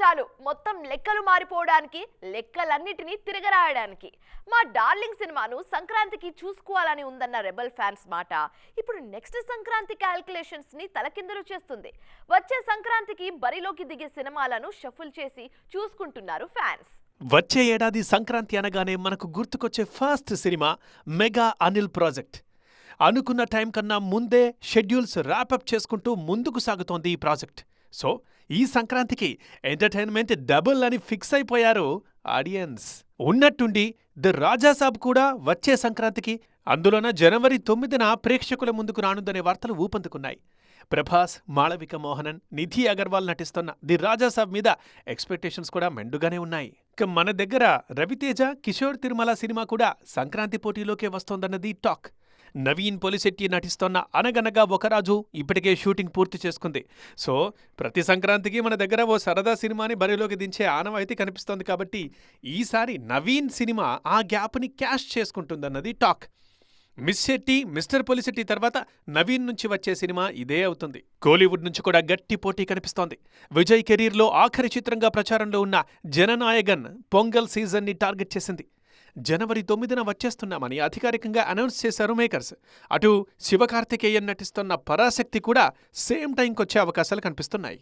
చాలు. మొత్తం లెక్కలు మారిపోవడానికి లెక్కలన్నిటినీ తిరగరాయడానికి. మా డార్లింగ్ సినిమాను సంక్రాంతికి చూసుకోవాలని ఉందన్న రెబల్ ఫ్యాన్స్ మాట. ఇప్పుడు నెక్స్ట్ సంక్రాంతి క్యాల్కులేషన్స్ని తలకిందులు చేస్తుంది. వచ్చే సంక్రాంతికి బరిలోకి దిగే సినిమాలను షఫుల్ చేసి చూసుకుంటున్నారు ఫ్యాన్స్. వచ్చే ఏడాది సంక్రాంతి అనగానే మనకు గుర్తుకొచ్చే first cinema mega Anil project. అనుకున్న టైం కన్నా ముందే షెడ్యూల్స్ ర్యాపప్ చేసుకుంటూ ముందుకు సాగుతోంది ఈ ప్రాజెక్ట్. సో ఈ సంక్రాంతికి ఎంటర్టైన్మెంట్ డబుల్ అని ఫిక్స్ అయిపోయారు ఆడియన్స్. ఉన్నట్టుండి ది రాజాసాబ్ కూడా వచ్చే సంక్రాంతికి అందులోన జనవరి తొమ్మిదిన ప్రేక్షకుల ముందుకు రానుందనే వార్తలు ఊపందుకున్నాయి. ప్రభాస్ మాళవిక మోహనన్ నిధి అగర్వాల్ నటిస్తున్న ది రాజాసాబ్ మీద ఎక్స్పెక్టేషన్స్ కూడా మెండుగానే ఉన్నాయి. ఇక మన దగ్గర రవితేజ కిషోర్ తిరుమల సినిమా కూడా సంక్రాంతి పోటీలోకే వస్తోందన్నది టాక్. నవీన్ పొలిశెట్టి నటిస్తోన్న అనగనగా ఒకరాజు ఇప్పటికే షూటింగ్ పూర్తి చేసుకుంది. సో ప్రతి సంక్రాంతికి మన దగ్గర ఓ సరదా సినిమాని బరిలోకి దించే ఆనవాయితీ కనిపిస్తోంది కాబట్టి ఈసారి నవీన్ సినిమా ఆ గ్యాప్ని cash చేసుకుంటుందన్నది talk. Miss Shetty mister Polishetty తర్వాత నవీన్ నుంచి వచ్చే సినిమా ఇదే అవుతుంది. కోలీవుడ్ నుంచి కూడా గట్టి పోటీ కనిపిస్తోంది. విజయ్ కెరీర్లో ఆఖరి చిత్రంగా ప్రచారంలో ఉన్న జననాయగన్ పొంగల్ సీజన్ని టార్గెట్ చేసింది. జనవరి తొమ్మిదిన వచ్చేస్తున్నామని అధికారికంగా అనౌన్స్ చేశారు మేకర్స్. అటు శివకార్తికేయన్ నటిస్తున్న పరాశక్తి కూడా సేమ్ టైంకొచ్చే అవకాశాలు కనిపిస్తున్నాయి.